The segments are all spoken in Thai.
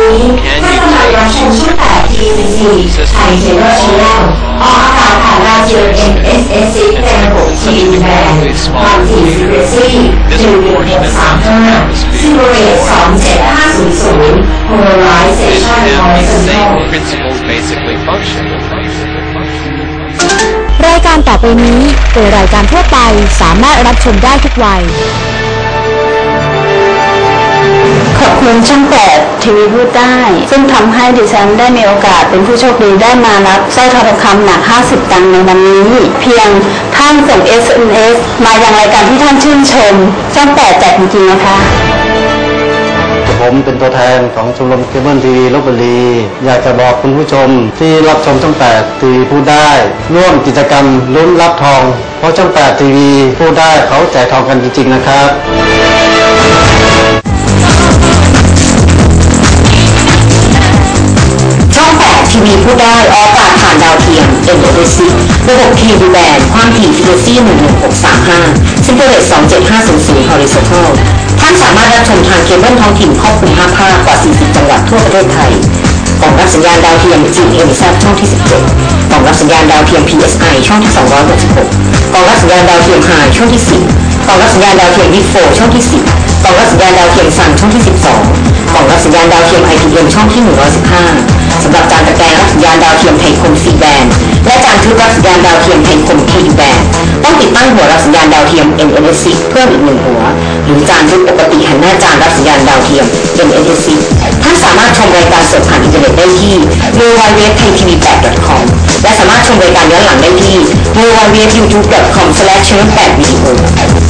นี้ท่านกำลังรับชมช่อง8 TVC ไทยเทเลอร์ชแนลออกอากาศผ่านดาวเทียม NSSC ในระบบทีวีแบนความถี่ฟรีเวนซี11635ซิมูเลต27500 Polarization The Horizontal same principles basically function. รายการต่อไปนี้เป็นรายการทั่วไปสามารถรับชมได้ทุกวัย ขอบคุณช่องแปดทีวีพูดได้ ซึ่งทำให้ดิฉันได้มีโอกาสเป็นผู้โชคดีได้มารับสร้อยทองคำหนัก 50 ตังค์ในวันนี้ เพียงท่านส่ง SMS มาอยังรายการที่ท่านชื่นชม ช่องแปดแจกจริงๆนะคะผมเป็นตัวแทนของชมรมเคเบิลทีวีลบบุรี อยากจะบอกคุณผู้ชมที่รับชมช่อง8ทีวีพูดได้ ร่วมกิจกรรมลุ้นรับทอง เพราะช่อง8ทีวีพูดได้เขาแจกทองกันจริงๆนะครับ ทีวีพูดได้ออกอากาศผ่านดาวเทียม n o s ระบบทีวีแบนความถี่ฟรีซี11635ซิมเ l อร์เรต27500 horizontal ท่านสามารถรับชมทางเคเบิลท้องถิ่นครอบคลุม5ภาคกว่า 40 จังหวัดทั่วประเทศไทยกล่องรับสัญญาณดาวเทียม GMZ ช่องที่ 17กล่องรับสัญญาณดาวเทียม PSI ช่องที่ 266กล่องรับสัญญาณดาวเทียม High ช่องที่ 10กล่องรับสัญญาณดาวเทียม v 4ช่องที่ 10กล่องรับสัญญาณดาวเทียม Sun ช่องที่ 12กล่องรับสัญญาณดาวเทียม IPM ช่องที่ 115 สำหรับการตะแกรงรับสัญญาณดาวเทียมไทยคม C แบนและการทึบรับสัญญาณดาวเทียมไทยคม K แบนต้องติดตั้งหัวรับสัญญาณดาวเทียม NNSC เพิ่มอีกหนึ่งหัว หรือจานทึบปกติหันหน้าจานรับสัญญาณดาวเทียม NNSC ท่านสามารถชมรายการสดผ่านอินเทอร์เน็ตได้ที่ www.thaitv8.com และสามารถชมรายการย้อนหลังได้ที่ www.youtube.com/channel8video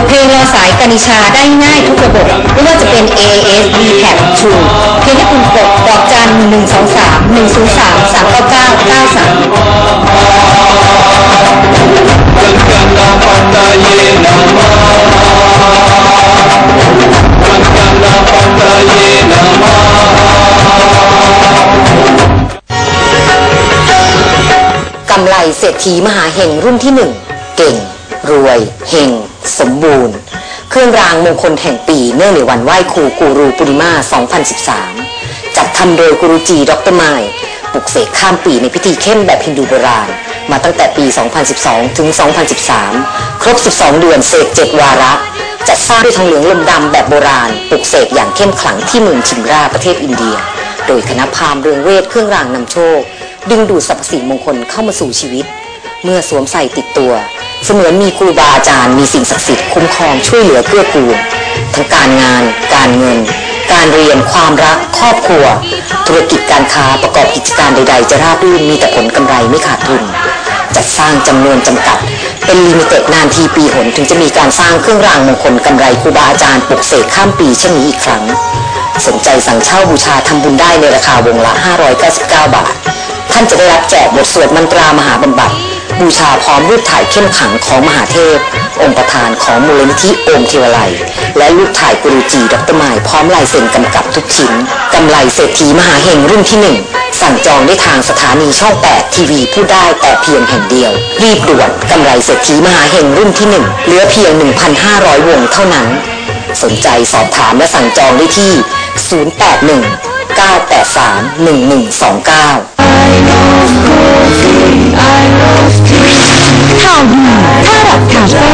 ดเพลงรอสายกนิชาได้ง่ายทุกระบบ ไม่ว่าจะเป็น A, S, D, t a c True เพียงแค่คุณกดดอกจัน 1 2 3 1 0 3 3 9 9 9 3กำไรเศรษฐีมหาเฮงรุ่นที่หนึ่ง เก่ง รวย เฮง สมบูรณ์ เครื่องรางมงคลแห่งปีเนื่องในวันไหว้ครูกูรูปุริมา 2013 จัดทำโดยกุรุจีดรไมล์ปลุกเสกข้ามปีในพิธีเข้มแบบฮินดูโบราณ มาตั้งแต่ปี 2012 ถึง 2013 ครบ 12 เดือนเสก7วาระ จัดสร้างด้วยทองเหลืองลมดำแบบโบราณปลุกเสกอย่างเข้มขลังที่เมืองชิมราประเทศอินเดีย โดยคณะพราหมเรืองเวทเครื่องรางนำโชค ดึงดูดสรรพสิ่งมงคลเข้ามาสู่ชีวิต เมื่อสวมใส่ติดตัว เสมือนมีครูบาอาจารย์มีสิ่งศักดิ์สิทธิ์คุ้มครองช่วยเหลือเกื้อกูลทั้งการงาน การเงิน การเรียนความรัก ครอบครัว ธุรกิจการค้าประกอบกิจการใด ๆ จะราบรื่นมีแต่ผลกำไรไม่ขาดทุนจัดสร้างจำนวนจำกัด เป็นลิมิเต็ดนานทีปีหนถึงจะมีการสร้างเครื่องรางมงคลกำไรครูบาอาจารย์ปลุกเสกข้ามปีเช่นนี้อีกครั้ง สนใจสั่งเช่าบูชาทำบุญได้ในราคาวงละ 599 บาท ท่านจะได้รับแจกบทสวดมันตรามหาบำบัด บูชาพร้อมรูปถ่ายเข้มขังของมหาเทพ องค์ประธานของมูลนิธิโอมเทวไลและรูปถ่ายกุรูจีดรไมล์พร้อมลายเซ็นกำกับทุกชิ้นกำไรเศรษฐีมหาเฮงรุ่นที่หนึ่งสั่งจองได้ทางสถานีช่อง 8 ทีวีผู้ได้แต่เพียงแห่งเดียว รีบด่วนกำไรเศรษฐีมหาเฮงรุ่นที่หนึ่งเหลือเพียง 1,500 วงเท่านั้น สนใจสอบถามและสั่งจองได้ที่ 081 983 1129 ข่าวดีท่ารับคาเฟ่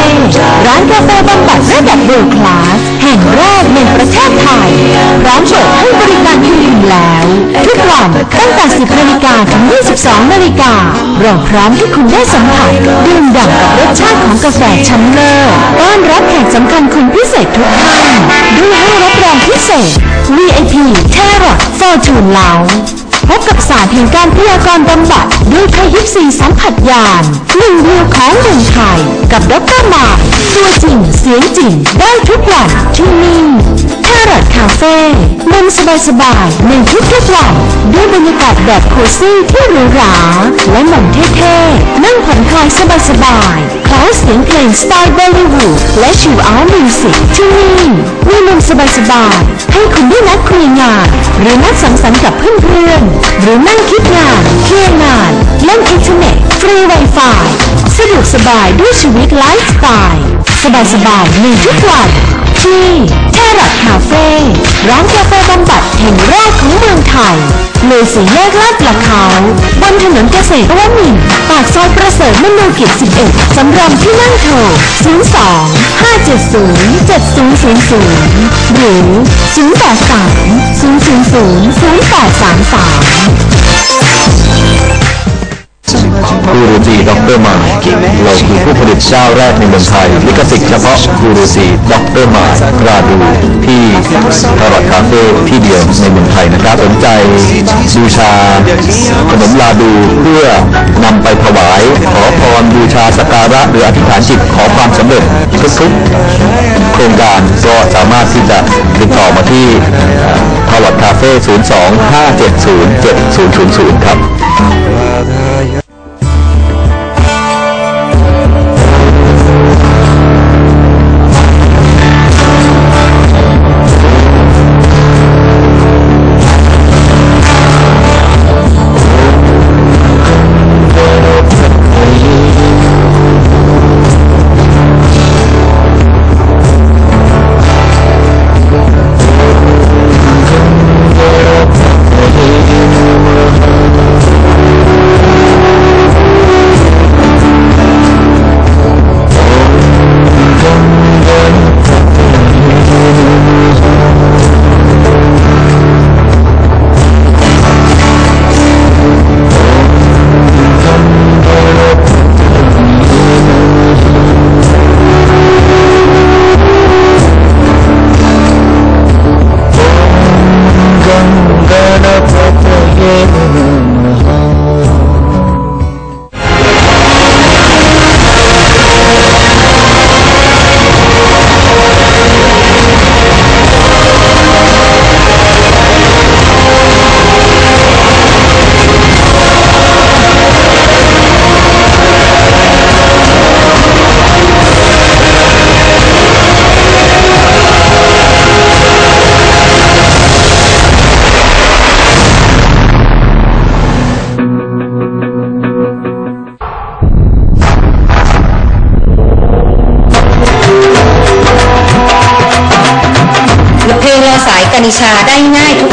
ร้านกาแฟบำบัดระดับเวิลคลาส แห่งแรกในประเทศไทยพร้อมเปิดให้บริการคือคุณแล้ว ทุกวันตั้งแต่ 10นาฬิกาถึง 22นาฬิกาเราพร้อมให้คุณได้สัมผัสดื่มด่ำกับรสชาติของกาแฟชั้นเลิศต้อนรับแขกสำคัญคนพิเศษทุกท่านด้วยให้รับรองพิเศษ VIP t a r o t Fortune Lounge พบกับศาสตร์แห่งการพยากรณ์บำบัดด้วยไทยยิปซีสัมผัสญาณหนึ่งเดียวของเมืองไทย กับดรมาตัวจริงเสียงจริง ได้ทุกวันที่นี่แครอทคาเฟ่นำสบายๆในทุกๆวันด้วยบรรยากาศแบบโคซี่ที่หรูหราและหนังเท่ๆนั่งผ่อนคลายสบายๆคล้ายเสียงเพลงสไตล์บอลลีวูดและชิวเอาท์มิวสิกที่นี่มีมุม สบายๆ ให้คุณได้นัดคุยงาน หรือนัดสังสรรค์กับเพื่อนๆ หรือนั่งคิดงานเคลียร์งาน เล่นอินเทอร์เน็ต ฟรีไวไฟสะดวกสบายด้วยชีวิตไลฟ์สไตล์ สบายๆในทุกวัน ที่แครอทคาเฟ่ร้านกาแฟบำบัดแห่งแรกของเมืองไทยเลยสีแยกลาดประเขาบนถนนเกษตรวมินปากซอยประเสริฐมโนกิจ 11 สำรองที่นั่งโทร 02 570 7000 หรือ 083 000 0833 คูรูจีด็อกเตอร์มาเราคือผู้ผลิตเจ้าแรกในเมืองไทย ลิขสิทธิ์เฉพาะคูรูจีด็อกเตอร์มาราดูที่ตลาดคาเฟ่ที่เดียวในเมืองไทยนะครับสนใจบูชาขนมลาดูเพื่อนำไปถวาย ขอพรบูชาสักการะหรืออธิษฐานจิตขอความสำเร็จทุกๆโครงการก็สามารถที่จะติดต่อมาที่ทลอดคาเฟ่ 02-570-7000 ครับ เ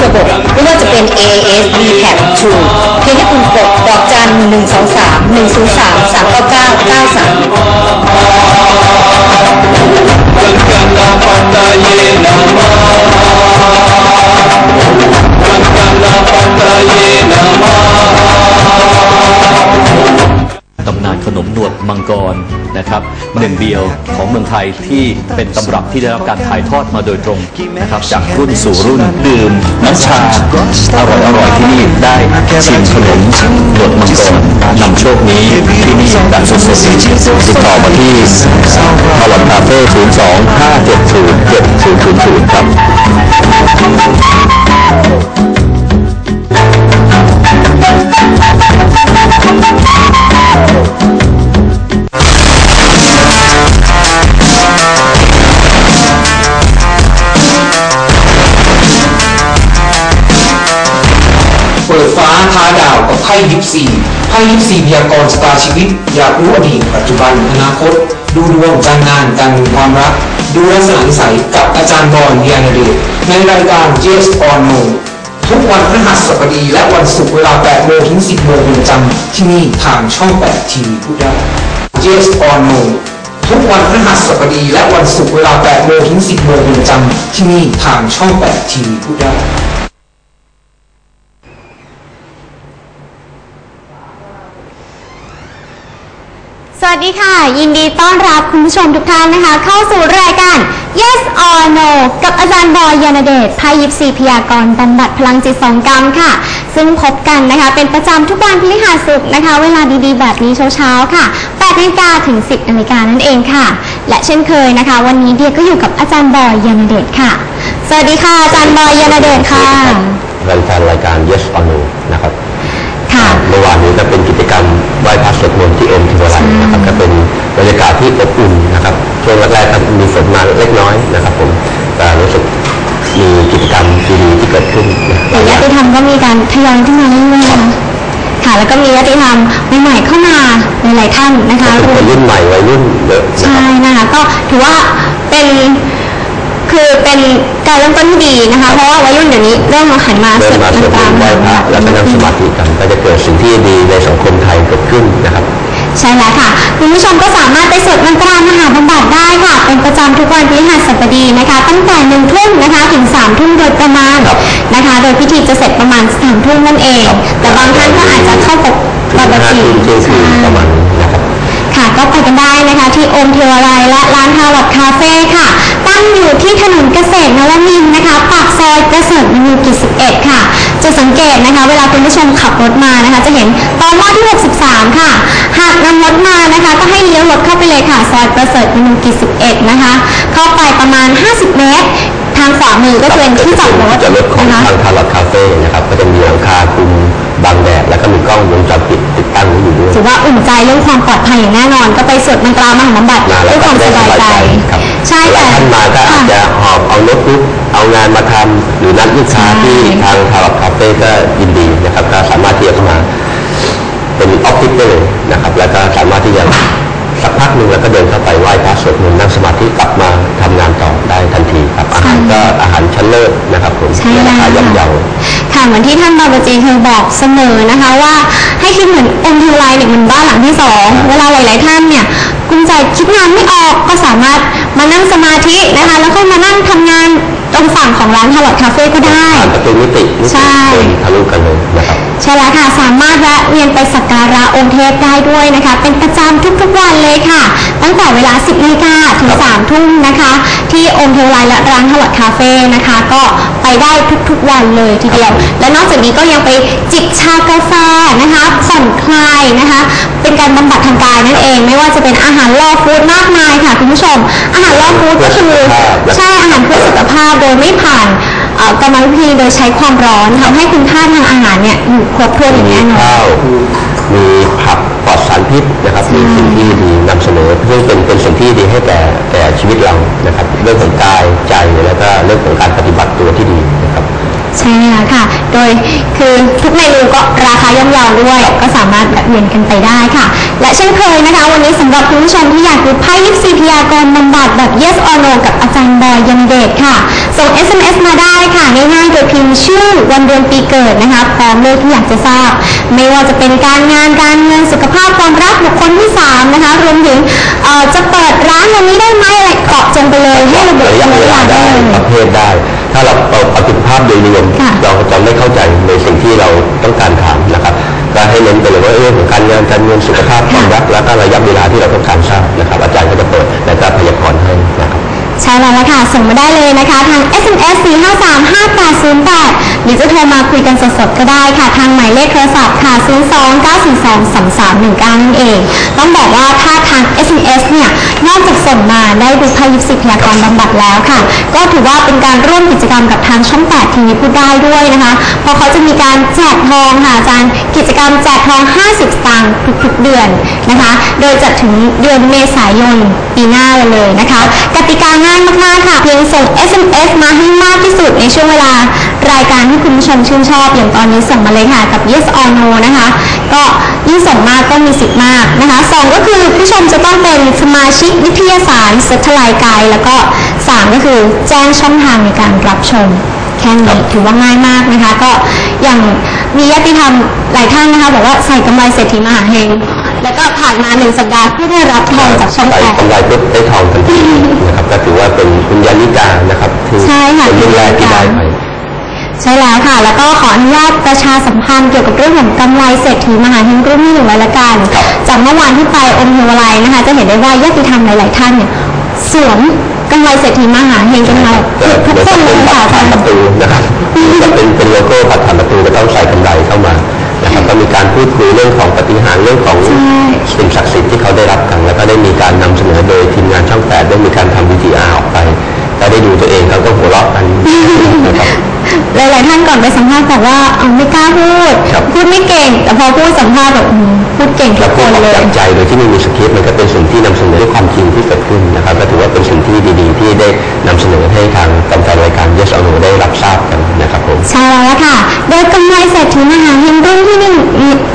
ระบบไม่ว่าจะเป็น AS d c a p True เพียงแค่คุณกดดอกจัน 1 2 3 1 0 3 3 9 9 9 3 กรนะครับหนึ่งเดียวของเมืองไทยที่เป็นตำรับที่ได้รับการถ่ายทอดมาโดยตรงนะครับจากรุ่นสู่รุ่นดื่มน้ำชาอร่อยอร่อยที่นี่ได้ชิมขนมหนวดมังกรนำโชคนี้ที่นี่แบบสดๆติดต่อมาที่ตลาดคาเฟ่0 2 5 7 0 7 0 0 0ครับเไพ่ยิปซีพยากรณ์ชะตาชีวิต อยากรู้อดีตปัจจุบันอนาคต ดูดวงการงานการเงินความรัก ดูลักษณะนิสัยกับอาจารย์บอลเดียนเดชในรายการ Yes on No ทุกวันพฤหัสบดีและวันศุกร์เวลา8โมงถึง 10โมงเป็นประจำที่นี่ทางช่อง 8 ทีวีพูดได้ Yes on No ทุกวันพฤหัสบดีและวันศุกร์เวลา8โมงถึง 10โมงเป็นประจำที่นี่ทางช่อง 8 ทีวีพูดได้ สวัสดีค่ะ ยินดีต้อนรับคุณผู้ชมทุกท่านนะคะ เข้าสู่รายการ Yes or No กับอาจารย์บอยยานเดชไพยิปซีพยากรณ์บำบัดพลังจิตสองกรรมค่ะ ซึ่งพบกันนะคะ เป็นประจำทุกวันพฤหัสศุกร์นะคะ เวลาดีๆ แบบนี้เช้าๆค่ะ8นาฬิกาถึง 10นาฬิกานั่นเองค่ะ และเช่นเคยนะคะ วันนี้เดียก็อยู่กับอาจารย์บอยยานเดชค่ะ สวัสดีค่ะ อาจารย์บอยยานเดชค่ะรายการรายการ Yes or No นะครับค่ะเมื่อวานนี้ก็เป็นกิจกรรมไห ว้พระสวดมนต์ที่เอ็มทิวไลนะครับก็เป็นบรรยากาศที่อบอุ่นนะครับช่วงแรกๆก็มีฝนมาเล็กน้อยนะครับ ผมแต่รู้สึกมีกิจกรรมดีๆที่เกิดขึ้นนะแต่ญาติธรรมก็มีการทยอยขึ้นมาเรื่อยๆนะคะค่ะแล้วก็มีญาติธรรมใหม่ๆเข้ามาหลายๆท่านนะคะเป็นคนรุ่นใหม่วัยรุ่นเยอะนะคใช่รับนะคะก็ถือว่าเป็น คือเป็นการเริ่มต้นที่ดีนะคะ เพราะว่าวัยรุ่นเดี๋ยวนี้เริ่มมาหันมาเริ่มมาสวดมนต์ไหว้พระแล้วก็นั่งสมาธิกันก็จะเกิดสิ่งที่ดีในสังคมไทยเกิดขึ้นนะครับใช่แล้วค่ะคุณผู้ชมก็สามารถไปสวดมนต์ตรามหาบำบัดได้ค่ะ เป็นประจำทุกวันพฤหัสบดีนะคะ ตั้งแต่หนึ่งทุ่มนะคะถึงสามทุ่มโดยประมาณครับนะคะ โดยพิธีจะเสร็จประมาณสามทุ่มนั่นเองครับแต่บางท่านก็อาจจะเข้าปกถึงปกห้าติ ได้นะคะที่โอมเทวาลัยและร้านทาวร์คาเฟ่ค่ะ ตั้งอยู่ที่ถนนเกษตรนวมินนะคะ ปากซอยเกษตรมินทร์กิจ11 ค่ะ จะสังเกตนะคะ เวลาคุณผู้ชมขับรถมานะคะ จะเห็นตอหม้อที่ 63 ค่ะ หากนำรถมานะคะ ก็ให้เลี้ยวรถเข้าไปเลยค่ะ ซอยเกษตรนวมินทร์กิจ11 นะคะ เข้าไปประมาณ 50 เมตรทางขวามือก็เป็นที่จอดรถจอดรถของนะคะทางทาร์ลคาเฟ่นะครับ ก็จะมีหลังคาคุมบังแดดแล้วก็มีกล้องวงจรปิดติด ตั้งไว้อยู่ด้วยถือว่าอุ่นใจเรื่องความปลอดภัยอย่างแน่นอน ก็ไปสวดมนต์ตรามหาบำบัดมาแล้ด้ววยคก็วามได้สสบายบายใจใจ ครับใช่เวลาแต่ท่านมาก็อาจจะหอบเอาโน้ตบุ๊กเอางานมาทำหรือนัดลูกค้าที่ทางทาร์ลอตคาเฟ่ก็ยินดีนะครับก็สามารถที่จะเข้ามาเป็นออฟฟิศได้เลยนะครับ แล้วก็สามารถที่จะสักพักหนึ่งแล้วก็เดินเข้าไปไหว้พระสวดมนต์นั่งสมาธิกลับมาทำงานต่อได้ทันทีครับอาหารก็อาหารชั้นเลิศนะครับผมใช่ในราคาแล้วย่อมเยา ค่ะเหมือนที่ท่านบาบาจีเคยบอกเสมอนะคะว่าให้คิดเหมือนองค์เทวไลเนี่ยเหมันบ้านหลังที่สองเวลาหลาย ๆ ท่านเนี่ยกุมใจคิดงานไม่ออกก็สามารถมานั่งสมาธินะคะ แล้วก็มานั่งทำงานตรงฝั่งของร้านทาร์ลอตคาเฟ่ก็ได้ผ่านประตูนิตินิใช่ติเดินทะลุกันเลยนะครับ ใช่แล้วค่ะสามารถแวะเวียนไปสักการะองค์เทพได้ด้วยนะคะ เป็นประจำทุกๆวันเลยค่ะ ตั้งแต่เวลา 10นาฬิกาถึงครับ3ทุ่มนะคะ ที่องค์เทวไลและร้านทาร์ลอตคาเฟ่นะคะ ก็ไปได้ทุกๆวันเลยทีเดียว และนอกจากนี้ก็ยังไปจิบชากาแฟนะคะผ่อนคลายนะคะ เป็นการบำบัดทางกายนั่นเอง ไม่ว่าจะเป็นอาหารล่อฟู้ดมากมายค่ะคุณผู้ชม อาหารล่อฟู้ดก็คือใช่อาหารเพื่อสุขภาพโดยไม่ผ่านเอ่อ กรรมวิธีโดยใช้ความร้อนทำให้คุณค่าทางอาหารเนี่ยอยู่ครบถ้วนอย่างมีแน่นอนข้าวมีผักปลอดสารพิษนะครับมีสิ่งที่ดีนำเสนอเพื่อเป็นเป็นสิ่งที่ดีให้แก่แก่ชีวิตเรานะครับเรื่องของกายใจแล้วก็เรื่องของการปฏิบัติตัวที่ดีนะครับใช่แล้วค่ะ โดยคือทุกเมนูก็ราคาย่อมเยาด้วย ก็สามารถแวะเวียนกันไปได้ค่ะ และเช่นเคยนะคะ วันนี้สำหรับคุณผู้ชมที่อยากดูไพ่ยิปซีพยากรณ์บำบัดแบบ yes or no กับอาจารย์บอยยันเดชค่ะ ส่ง SMS มาได้ค่ะง่ายๆโดยพิมพ์ชื่อวันเดือนปีเกิดนะคะพร้อมเลขที่อยากจะทราบ ไม่ว่าจะเป็นการงานการเงินสุขภาพความรักบุคคลที่สามนะคะรวมถึงเอ่อจะเปิดร้านวันนี้ได้ไหมอะไรเกาะจงไปเลยให้ระบุระยะเวเวลาลาได้ได้เลยประเภทได้ ถ้าเราเอาปฏิภาพโดยรวมค่ะเราจะไม่เข้าใจในสิ่งที่เราต้องการถามนะครับก็ให้เน้นไปเลยว่าเรื่องของการงานการเงินสุขภาพความรักแล้วก็ระยะเวลาที่เราต้องการทราบนะครับ อาจารย์ก็จะเปิดและก็พยากรณ์ให้นะครับใช่แล้วล่ะค่ะ ส่งมาได้เลยนะคะ ทาง SMS 4535808 หรือจะโทรมาคุยกันสดๆก็ได้ค่ะ ทางหมายเลขโทรศัพท์ค่ะ 029423319 นั่นเอง ต้องบอกว่าถ้าทาง SMS เนี่ย นอกจากส่งมาได้ดูพายิปสิพยากรบำบัดแล้วค่ะ ก็ถือว่าเป็นการร่วมกิจกรรมกับทางช่อง 8 ทีวีพูดได้ด้วยนะคะ เพราะเขาจะมีการแจกทองค่ะอาจารย์กิจกรรมแจกทอง 50 สตางค์ทุกๆเดือนนะคะ โดยจัดถึงเดือนเมษายนปีหน้าเลยนะคะ กติกาง่ายมากๆค่ะเพียงส่ง SMS มาให้มากที่สุดในช่วงเวลารายการที่คุณผู้ชมชื่นชอบ อย่างตอนนี้ส่งมาเลยค่ะกับ yes or no นะคะ ก็ยิ่งส่งมากก็มีสิทธิ์มากนะคะสองก็คือผู้ชมจะต้องเป็นสมาชิกวิทยาศาสตร์สัทลายกายแล้วก็สามก็คือแจ้งช่องทางในการรับชมแค่นี้ถือว่าง่ายมากนะคะ ก็อย่างมีญาติธรรมหลายท่านนะคะบอกว่าใส่กำไรเศรษฐีมหาเฮง แล้วก็ผ่านมาหนึ่งสัปดาห์ก็ได้รับทองจากช่องใส่แปดกำไรปุ๊บได้ทองทันทีนะครับก็ถือว่าเป็นคุณยานิกานะครับที่ใช่ค่ะเป็นรุ่นแรกที่ได้ไปใช่แล้วค่ะ แล้วก็ขออนุญาตประชาสัมพันธ์เกี่ยวกับเรื่องของกำไรเศรษฐีมหาเฮงรุ่นที่หนึ่งไว้ละกัน จากเมื่อวานที่ไปอมเทวไลยนะคะ จะเห็นได้ว่าญาติธรรมหลาย ๆ ท่านเนี่ยสวมกำไรเศรษฐีมหาเฮงกันมาทุกคนเลยค่ะอาจารย์ประตูนะครับจะเป็นเป็นโลโก้ผัดผ่านประตูก็ต้องใส่กำไร ก็มีการพูดคุยเรื่องของปฏิหารย์เรื่องของสิ่งศักดิ์สิทธิ์ที่เขาได้รับกัน แล้วก็ได้มีการนำเสนอโดยทีมงานช่องแปดได้มีการทำ VTR ออกไปก็ได้ดูตัวเองแล้วก็หัวเราะกันนะครับ หลายๆท่านก่อนไปสัมภาษณ์บอกว่าเอาไม่กล้าพูดครับพูดไม่เก่ง แต่พอพูดสัมภาษณ์แบบอืมพูดเก่งทุแล้กวคพูดนออกเลยจากใจโดยที่ไม่มีสคริปต์มันก็เป็นสิ่งที่นำเสนอด้วยความจริงที่เกิดขึ้นนะครับก็ถือว่าเป็นสิ่งที่ดีๆ ที่ได้นำเสนอให้ทางแฟนๆรายการ Yes or No ได้รับทราบกันนะครับผมใช่แล้วล่ะค่ะ โดยกำไรเศรษฐีมหาเฮงรุ่นที่หนึ่ง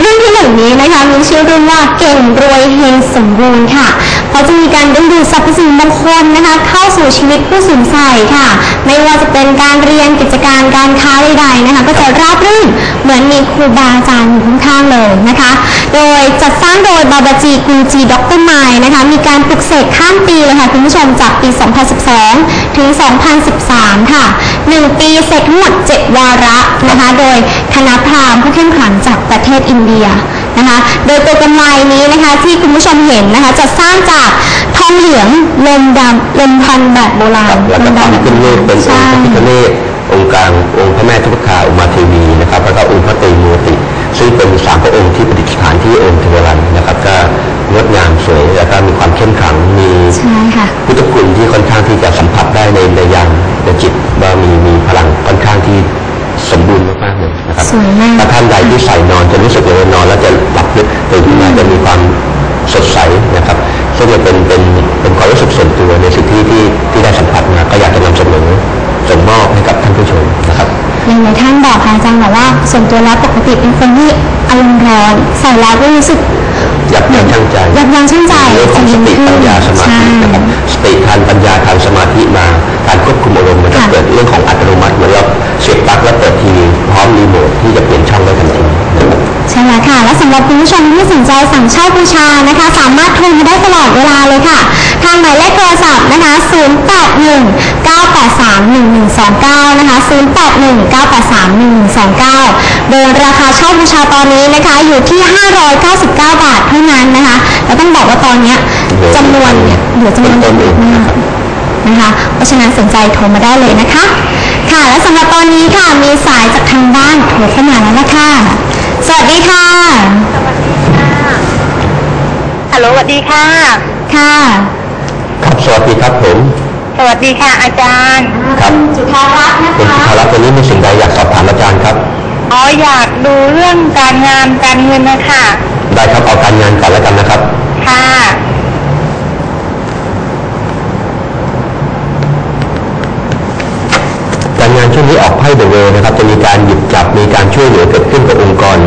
รุ่นที่หนึ่งนี้นะคะมีชื่อรุ่นว่าเก่งรวยเฮงสมบูรณ์ค่ะเพราะจะมีการดึงดูดสรรพสิ่งมงคลนะคะ เข้าสู่ชีวิตผู้สูญใส่ค่ะ ไม่ว่าจะเป็นการเรียนกิจการการค้าใดๆนะคะก็จะราบรื่นเหมือนมีครูบาอาจารย์อยู่ข้างๆเลยนะคะ โดยจัดสร้างโดยบาบาจีกูจีด็อกเตอร์ไมล์นะคะมีการปลุกเสกข้ามปีเลยค่ะคุณผู้ชมจากปี 2012 ถึง 2013 ค่ะ 1 ปีเสร็จทั้งหมด 7 วาระนะคะโดยคณะพราหมณ์ผู้เข้มขลังจากประเทศอินเดียนะคะโดยตัวกำไรนี้นะคะที่คุณผู้ชมเห็นนะคะจะสร้างจากทองเหลืองลมดำลมพันแบบโบราณแล้วก็ลมทำดำขึ้นรูปเป็นองค์พระพิฆเนศ องค์กลางองค์พระแม่ทุกขาอุมาเทวีนะครับแล้วก็องค์พระตรีมูรติซึ่งเป็นสามพระองค์ที่ประดิษฐานที่องค์เทวรันนะครับ ก็งดงามสวยแล้วก็มีความเข้มขลังมีใช่ค่ะพุทธคุณที่ค่อนข้างที่จะสัมผัสได้ในในยามในจิตว่ามีมีพลังค่อนข้างที่สมบูรณ์มากๆเลยนะครับสวยมากถ้าท่านใดที่ใส่นอนจะรู้สึกเลยว่านอนแล้วจะหลับลึกตื่นขึ้นมาจะมีความสดใสนะครับซึ่งจะเป็นเป็น ส่วนตัวแล้วปกติเป็นคนที่อารมณ์ร้อนใส่แล้วก็รู้สึกยับยั้งชั่งใจยับยั้งชั่งใจเรื่องของสติปัญญาสมาใช่ธินะครับสติทานปัญญาทานสมาธิมาการควบคุมอารมณ์มันจะค่ะเกิดเรื่องของอัตโนมัติเหมือนเราเสียบปลั๊กแล้วเปิดทีวีพร้อมรีโมทที่จะเปลี่ยนช่องได้ทันทีนะครับ ใช่แล้วค่ะ และสำหรับคุณผู้ชมที่สนใจสั่งเช่าบูชานะคะ สามารถโทรมาได้ตลอดเวลาเลยค่ะ ทางหมายเลขโทรศัพท์นะคะ 081 983 1129 นะคะ 081 983 1129 โดยราคาเช่าบูชาตอนนี้นะคะอยู่ที่ 599 บาทเท่านั้นนะคะแล้วต้องบอกว่าตอนเนี้ยจำนวนเนี่ยเหลือจำนวนจำกัดมากนะคะเพราะฉะนั้นสนใจโทรมาได้เลยนะคะ ค่ะและสำหรับตอนนี้ค่ะมีสายจากทางบ้านโทรเข้ามาแล้วละคะ สวัสดีค่ะ ฮัลโหลสวัสดีค่ะ ค่ะ ครับสวัสดีครับผม สวัสดีค่ะ อาจารย์ครับจุธารัตน์นะคุณคะพารัตน์วันนี้มีสิ่งใดอยากสอบถามอาจารย์ครับ อ๋ออยากดูเรื่องการงานการเงินนะคะ ได้ครับเอาการงานก่อนแล้วกันนะครับ ค่ะ การงาน ช่วงนี้ออกไพ่เดเวนะครับ จะมีการหยิบจับมีการช่วยเหลือเกิดขึ้นกับองค์กร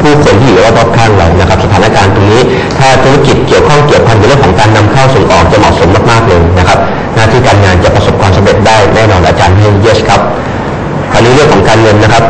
ผู้คนที่อยู่รอบข้างเรานะครับ สถานการณ์ตรงนี้ ถ้าธุรกิจเกี่ยวข้องเกี่ยวพันกับเรื่องของการนำเข้าส่งออกจะเหมาะสมมากๆเลยนะครับหน้าที่การงานจะประสบความสำเร็จได้แน่นอนอาจารย์ให้เยสครับคราวนี้เรื่องของการเงินนะครับ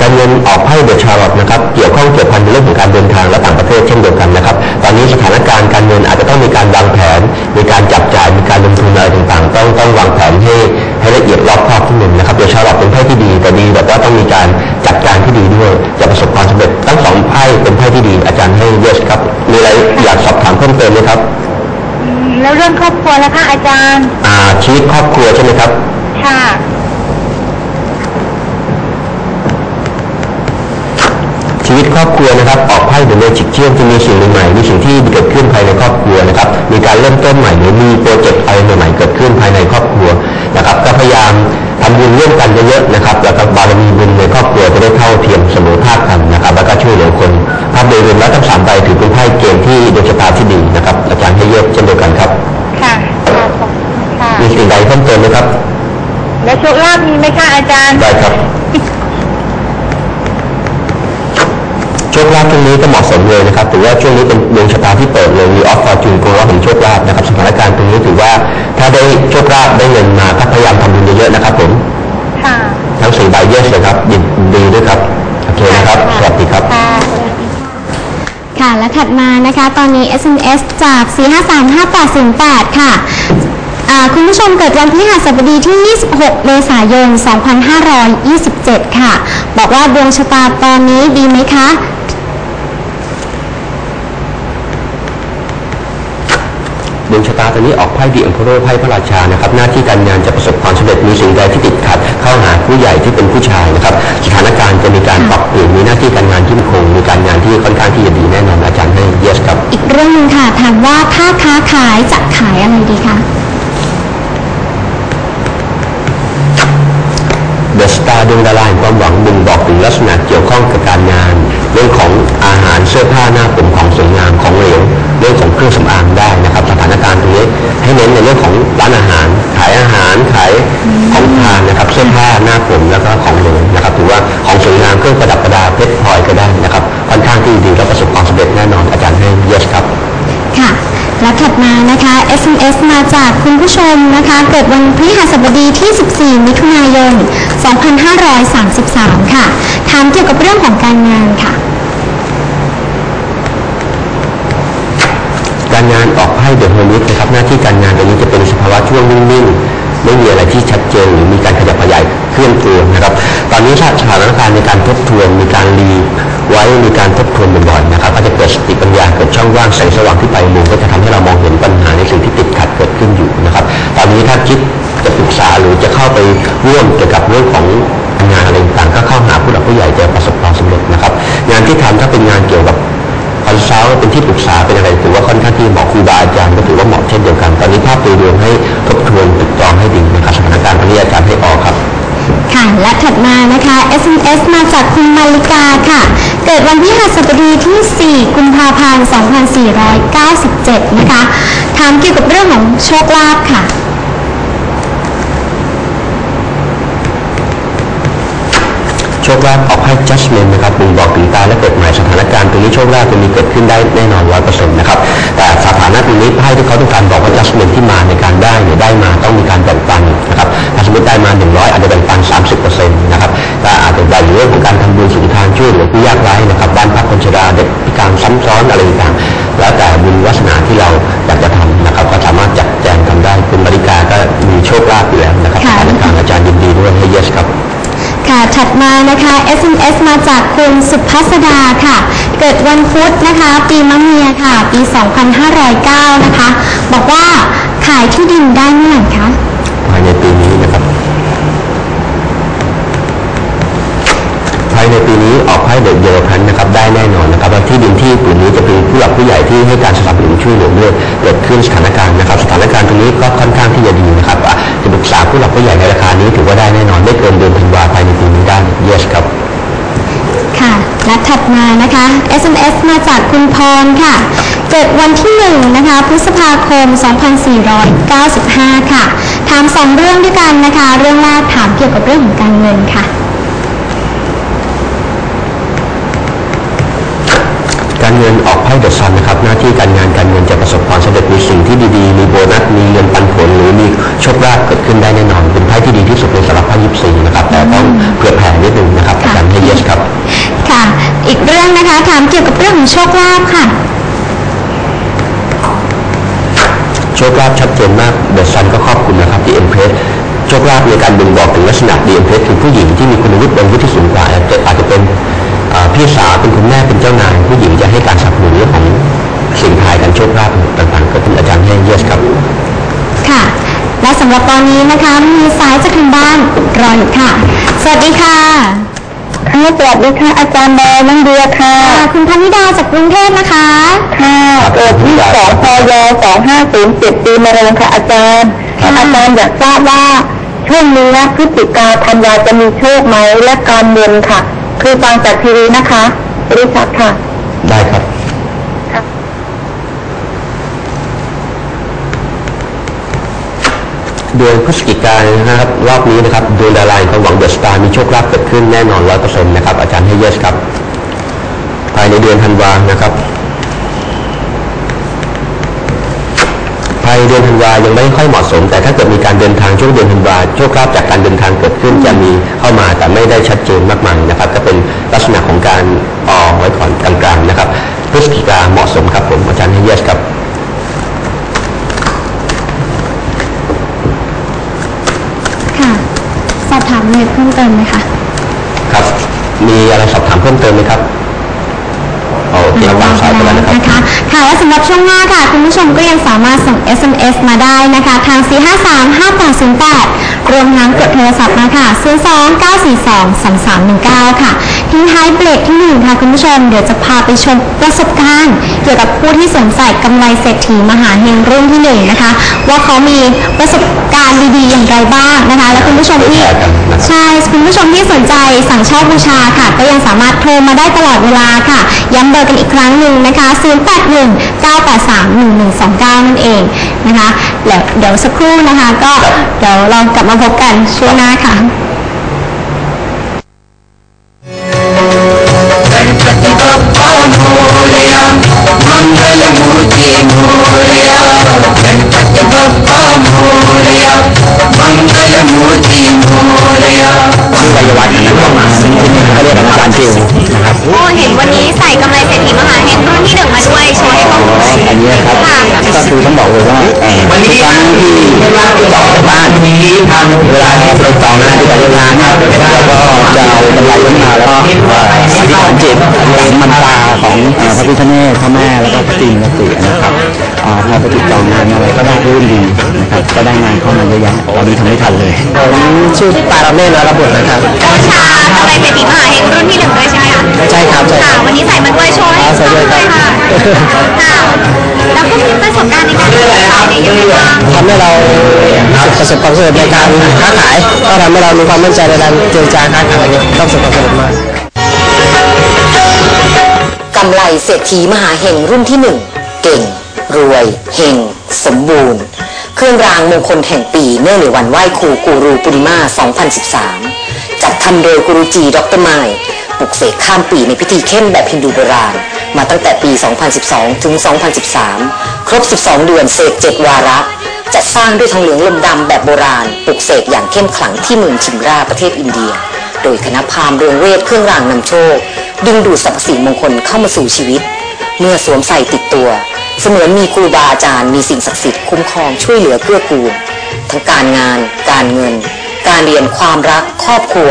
การเงิ นออกไพ่เดอะชาร์ลอตนะครับเกี่ยวข้องเกี่ยวพันในเรื่องของการเดินทางและต่างประเทศเช่นเดียวกันนะครับ ตอนนี้สถานการณ์การเงินอาจจะต้องมีการวางแผน มีการจับจ่ายมีการลงทุนอะไรต่างๆ ต้องต้องวางแผนให้ให้ละเอียดรอบคอบที่หนึ่งนะครับเดอะชาร์ลอตเป็นไพ่ที่ดีแต่ดีแบบว่าต้องมีการจัดการที่ดีด้วยจะประสบความสำเร็จทั้งสองไพ่เป็นไพ่ที่ดีอาจารย์ให้เยสครับมีอะไรอยากสอบถามเพิ่มเติมไหมครับอืมแล้วเรื่องครอบครัวแล้วคะอาจารย์ อ่าชีวิตครอบครัวใช่ไหมครับ ค่ะ ชีวิตครอบครัวนะครับอ อกไพ่เดอะเมจิกเชียนจะมีสิ่งใหม่ๆมีสิ่งที่เกิดขึ้นภายในครอบครัวนะครับ มีการเริ่มต้นใหม่หรือมีโปรเจกต์อะไรใหม่ๆเกิดขึ้นภายในครอบครัวนะครับ ก็พยายามทำบุญร่วมกันเยอะๆนะครับ แล้วก็บารมีบุญในครอบครัวจะได้เท่าเทียมเสมอภาคกันนะครับ แล้วก็ช่วยเหลือคนภาพโดยรวมแล้วทั้งสามใบถือเป็นไพ่เกณฑ์ที่ดวงชะตาที่ดีนะครับ อาจารย์ให้เยอะเช่นเดียวกันครับ ค่ะค่ะขอบคุณค่ะมีสิ่งใดเพิ่มเติมไหมครับแล้วโชคลาภมีไหมคะอาจารย์ได้ครับ โช คลาภช่วงนี้ก็เหมาะสมเลยนะครับถือว่าช่วงนี้เป็นดวงชะตาที่เปิดเลยมีออฟฟอร์จูนกงล้อของโชคลาภนะครับสถานการณ์ตรงนี้ถือว่าถ้าได้โชคลาภได้เงินมาก็พยายามทำบุญเยอะๆนะครับผมค่ะทั้งสี่ใบเยอะเลยครับยินดีด้วยครับโอเคนะครับสวัสดีครับค่ะค่ะและถัดมานะนะคะตอนนี้ SMS จาก 4535808 ค่ะอ่าคุณผู้ชมเกิดวันพฤหัสบดีที่ 26 เมษายน 2527 ค่ะ บอกว่าดวงชะตาตอนนี้ดีไหมคะ ดวงชะตาตอนนี้ออกไพ่ดีอัมพโรไพ่พระราชานะครับหน้าที่การงานจะประสบความสำเร็จมีสิ่งใดที่ติดขัดเข้าหาผู้ใหญ่ที่เป็นผู้ชายนะครับสถานการณ์จะมีการปรับเปลี่ยนมีหน้าที่การงานที่มั่นคงมีการงานที่ค่อนข้างที่จะดีแน่นอนอาจารย์ให้ yes ครับ อีกเรื่องหนึ่งค่ะถามว่าถ้าค้าขายจะขายอะไรดีคะเดอะสตาร์ดวงดาราแห่งความหวังบ่งบอกถึงลักษณะเกี่ยวข้องกับการ เข้าไปร่วมเกี่ยวกับเรื่องของงานอะไรต่างก็เข้าหาผู้หลักผู้ใหญ่จะประสบความสำเร็จนะครับ งานที่ทำถ้าเป็นงานเกี่ยวกับคอนซัลท์เป็นที่ปรึกษาเป็นอะไรถือว่าค่อนข้างที่เหมาะครูบาอาจารย์ก็ถือว่าเหมาะเช่นเดียวกัน ตอนนี้ภาพโดยรวมให้ทบทวนตึกตรองให้ดีนะครับสถานการณ์ตอนนี้อาจารย์ให้ออกครับค่ะและถัดมานะคะ SMS มาจากคุณมาริกาค่ะ เกิดวันพฤหัสบดีที่ 4 กุมภาพันธ์ 2497 นะคะ ถามเกี่ยวกับเรื่องของโชคลาภค่ะ ชคลาภออกให้ judgment นะครับบ่งบอกถึงตายและเกิดใหม่สถานการณ์ตรงนี้โชคลาภจะมีเกิดขึ้นได้แน่นอนร้อยเปอร์เซ็นต์นะครับแต่สถานะตรงนี้ไพ่ที่เขาต้องการบอกว่า judgment ที่มาในการได้เนี่ยได้มาต้องมีการแบ่งปันนะครับถ้าสมมติได้มา100อาจจะแบ่งปัน30เปอร์เซ็นต์นะครับก็อาจจะแบ่งเรื่องของการทำบุญสุนทานช่วยเหลือผู้ยากไร้นะครับบ้านพักคนชราเด็กพิการซ้ำซ้อนอะไรต่างๆแล้วแต่บุญวาสนาที่เราอยากจะทำ มาจากคุณสุภัสดาค่ะ เกิดวันพุธนะคะ ปีมะเมียค่ะ ปี 2509 นะคะ บอกว่าขายที่ดินได้เมื่อไหร่คะภายในปีนี้นะครับภายในปีนี้ออกให้เด็กเยาวพันนะครับได้แน่นอนนะครับที่ดินที่กลุ่มนี้จะเป็นผู้หลักผู้ใหญ่ที่ให้การสนับสนุนช่วยเหลือด้วยเกิดขึ้นสถานการณ์นะครับ สถานการณ์ตรงนี้ก็ค่อนข้างที่จะดีนะครับจะปรึกษาผู้หลักผู้ใหญ่ในราคานี้ถือว่าได้แน่นอนได้เกินเดือนธันวาภายในปีนี้ได้ yes ครับ และถัดมานะคะ SMS มาจากคุณพรค่ะ เกิดวันที่1นะคะพฤษภาคม 2495 ค่ะ ถามสองเรื่องด้วยกันนะคะ เรื่องแรกถามเกี่ยวกับเรื่องของการเงินค่ะ การเงินออกไพ่เดอะซันนะครับ หน้าที่การงานการเงินจะประสบความสำเร็จมีสิ่งที่ดีๆ มีโบนัส มีเงินปันผลหรือมีโชคลาภเกิดขึ้นได้แน่นอน เป็นไพ่ที่ดีที่สุดในสำหรับไพ่ยิปซีนะครับ แต่ต้องเผื่อแผ่นิดนึงนะครับอาจารย์ให้ yes ครับค่ะ อีกเรื่องนะคะ ถามเกี่ยวกับเรื่องของโชคลาภค่ะ โชคลาภชัดเจนมากเดอะซันก็ครอบคลุมนะครับดีเอ็มเพรสโชคลาภในการบ่งบอกถึงลักษณะดีเอ็มเพรสคือผู้หญิงที่มีคุณวุฒิเป็นวุฒิที่สูงกว่าอาจจะอาจจะเป็นอ่าพี่สาวเป็นคุณแม่เป็นเจ้านายผู้หญิงจะให้การสนับสนุนเรื่องของสิ่งทายกันโชคลาภต่างๆก็เป็นอาจารย์ให้เยสครับค่ะและสำหรับตอนนี้นะคะมีสายจากทางบ้านรออยู่ค่ะ สวัสดีค่ะ ค่ะสวัสดีค่ะ อาจารย์แดงน้องเดียค่ะค่ะ คุณพนิดาจากกรุงเทพนะคะ ค่ะเกิดที่สองพยสองห้าศูนย์เจ็ดปีมะเร็งค่ะอาจารย์ค่ะอาจารย์อยากทราบว่าช่วงนี้พฤศจิกาธันวาจะมีโชคไหมและการเงินค่ะ คือฟังจากทีวีนะคะบริษัทค่ะ ได้ครับ ค่ะ เดือนพฤศจิกายนนะครับรอบนี้นะครับดวงดาราความหวังเดอะสตาร์มีโชคลาภเกิดขึ้นแน่นอนร้อยเปอร์เซ็นต์นะครับอาจารย์ให้เยสครับ ภายในเดือนธันวานะครับ ภายในเดือนธันวายังไม่ค่อยเหมาะสม แต่ถ้าเกิดมีการเดินทางช่วงเดือนธันวาโชคลาภจากการเดินทางเกิดขึ้นจะมีเข้ามาแต่ไม่ได้ชัดเจนมากมายนะครับ ก็เป็นลักษณะของการออไว้ก่อนกลางๆนะครับพฤศจิกาเหมาะสมครับผมอาจารย์เฮเยสครับ ไรเพิ่มเติมไหมคะ ครับ มีอะไรสอบถามเพิ่มเติมไหมครับโอเคเราวางสายไปแล้วนะครับนะคะค่ะและสำหรับช่วงหน้าค่ะ คุณผู้ชมก็ยังสามารถส่ง SMS มาได้นะคะ ทาง 4535808 รวมทั้งกดโทรศัพท์มาค่ะ 029423319 ค่ะ ทิ้งท้ายเบรกที่หนึ่งค่ะคุณผู้ชม เดี๋ยวจะพาไปชมประสบการณ์ เกี่ยวกับผู้ที่สวมใส่กำไรเศรษฐีมหาเฮงรุ่นที่หนึ่งนะคะ ว่าเขามีประสบการณ์ดีๆอย่างไรบ้างนะคะ และคุณผู้ชมที่ใช่คุณผู้ชมที่สนใจสั่งเช่าบูชาค่ะ ก็ยังสามารถโทรมาได้ตลอดเวลาค่ะ ย้ำเบอร์กันอีกครั้งหนึ่งนะคะ 081 983 1129 นั่นเองนะคะแล้วเดี๋ยวสักครู่นะคะ ก็เดี๋ยวเรากลับมาพบกันช่วงหน้าค่ะ ก็คือต้องบอกเลยว่าวันนี้ทั้งที่จอบ้านนี้ทำเวลาที่เราจอหน้าที่การเดินทางเนี่ยแล้วก็จะเอากำไรขึ้นมาแล้วก็เอ่ออธิษฐานจิตเห็นมันตาของเอ่อพระพิฆเนศพระแม่แล้วก็พระตรีมุตินะครับอ่าพอไปติดจองงานอะไรก็ได้รื่นดีนะครับก็ได้งานเข้ามาเยอะแยะตอนนี้ทำไม่ทันเลยผมชื่อปาราเมศวรบุตรนะครับบูชากำไรเศรษฐีมหาเฮงรุ่นที่หนึ่งด้วยใช่ไหมคะใช่ครับใช่คค่ะรับวันนี้ใส่มาด้วยโชว์ให้อ๋อใส่ด้วยครับค่ะค่ะแล้วก็มีประสบการณ์ในการขายเนี่ยยังไงบ้างทำให้เราประสบความสำเร็จในการค้าขายก็ทำให้เรามีความมั่นใจในการเจรจาค้าขายก็ประสบความสำเร็จมากกำไรเศรษฐีมหาเฮงรุ่นที่หนึ่งเก่ง รวยเฮงสมบูรณ์ เครื่องรางมงคลแห่งปีเนื่องในวันไหว้ครูกูรูปุริมา 2013 จัดทำโดยกุรุจีดรไมล์ปลุกเสกข้ามปีในพิธีเข้มแบบฮินดูโบราณ มาตั้งแต่ปี 2012 ถึง 2013 ครบ 12 เดือนเสก7วาระจัดสร้างด้วยทองเหลืองลมดำแบบโบราณ ปลุกเสกอย่างเข้มขลังที่เมืองชิมราประเทศอินเดีย โดยคณะพราหมณ์เรืองเวทเครื่องรางนำโชค ดึงดูดสรรพสิ่งมงคลเข้ามาสู่ชีวิต เมื่อสวมใส่ติดตัว เสมือนมีครูบาอาจารย์มีสิ่งศักดิ์สิทธิ์คุ้มครองช่วยเหลือเกื้อกูลทั้งการงาน การเงิน การเรียนความรัก ครอบครัว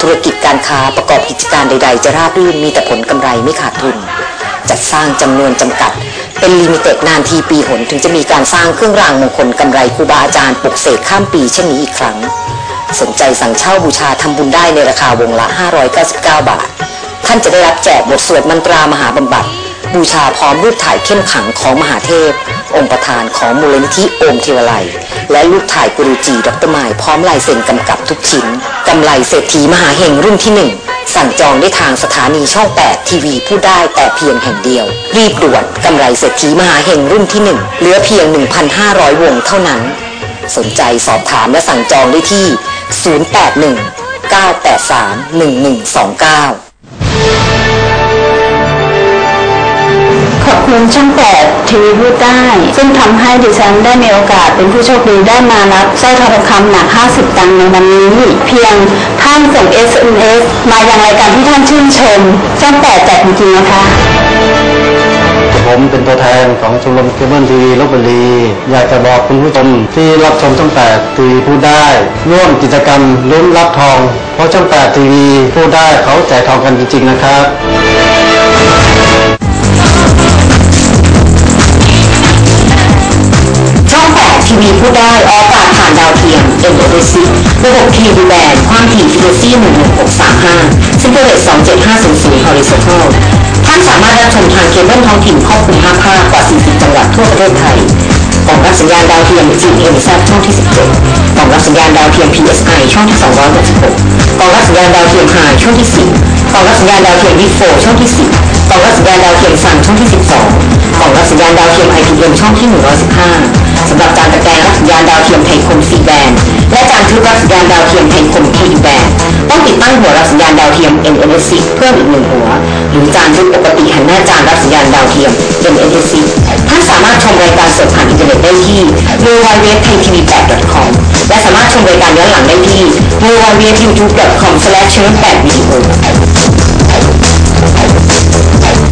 ธุรกิจการค้าประกอบกิจการใด ๆ จะราบรื่นมีแต่ผลกำไรไม่ขาดทุนจัดสร้างจำนวนจำกัด เป็นลิมิเต็ดนานทีปีหนถึงจะมีการสร้างเครื่องรางมงคลกำไรครูบาอาจารย์ปลุกเสกข้ามปีเช่นนี้อีกครั้ง สนใจสั่งเช่าบูชาทำบุญได้ในราคาวงละ 599 บาท ท่านจะได้รับแจกบทสวดมันตรามหาบำบัด บูชาพร้อมรูปถ่ายเข้มขังของมหาเทพ องค์ประธานของมูลนิธิโอมเทวไลและรูปถ่ายกุรูจีดรไมล์พร้อมลายเซ็นกำกับทุกชิ้นกำไรเศรษฐีมหาเฮงรุ่นที่หนึ่งสั่งจองได้ทางสถานีช่อง 8 ทีวีผู้ได้แต่เพียงแห่งเดียว รีบด่วนกำไรเศรษฐีมหาเฮงรุ่นที่หนึ่งเหลือเพียง 1,500 วงเท่านั้น สนใจสอบถามและสั่งจองได้ที่ 081 983 1129 ขอบคุณช่องแปดทีวีพูดได้ซึ่งทำให้ดิฉันได้มีโอกาสเป็นผู้โชคดีได้มารับสร้อยทองคำหนัก 50 ตังค์ในวันนี้ เพียงท่านส่ง SMS มายังรายการที่ท่านชื่นชมช่องแปดแจกจริงๆนะคะ ผมเป็นตัวแทนของชมรมเคเบิลทีวีลบบุรี อยากจะบอกคุณผู้ชมที่รับชมช่องแปดทีวีพูดได้ ร่วมกิจกรรมลุ้นรับทอง เพราะช่องแปดทีวีพูดได้เขาแจกทองกันจริงๆนะครับช่อง 8 ทีวีผู้ได้ออกอากาศผ่านดาวเทียม n o s ระบบทีวีแบนความถี่ฟิโลซี่11635ซิงเกิลเรต27500 horizontal ท่านสามารถรับชมทางเคเบิลท้องถิ่นครอบคลุม5ภาคกว่า 40 จังหวัดทั่วประเทศไทยกล่องรับสัญญาณดาวเทียม GMZ ช่องที่ 17กล่องรับสัญญาณดาวเทียม PSI ช่องที่ 266กล่องรับสัญญาณดาวเทียม Hi ช่องที่ 10กล่องรับสัญญาณดาวเทียม v 4ช่องที่ 10กล่องรับสัญญาณดาวเทียม Sun ช่องที่ 12กล่องรับสัญญาณดาวเทียม ITM ช่องที่ 115สำหรับการตะแกรงรับสัญญาณดาวเทียมไทยคม C แบนและการทึบรับสัญญาณดาวเทียมไทยคม K แบน ต้องติดตั้งหัวรับสัญญาณดาวเทียม NNSC เพิ่มอีกหนึ่งหัว หรือจานชุดปกติหันหน้าจานรับสัญญาณดาวเทียม NNSC ท่านสามารถชมรายการสดผ่านอินเทอร์เน็ตได้ที่ www.thaitv8.com และสามารถชมรายการย้อนหลังได้ที่ www.youtube.com/channel8video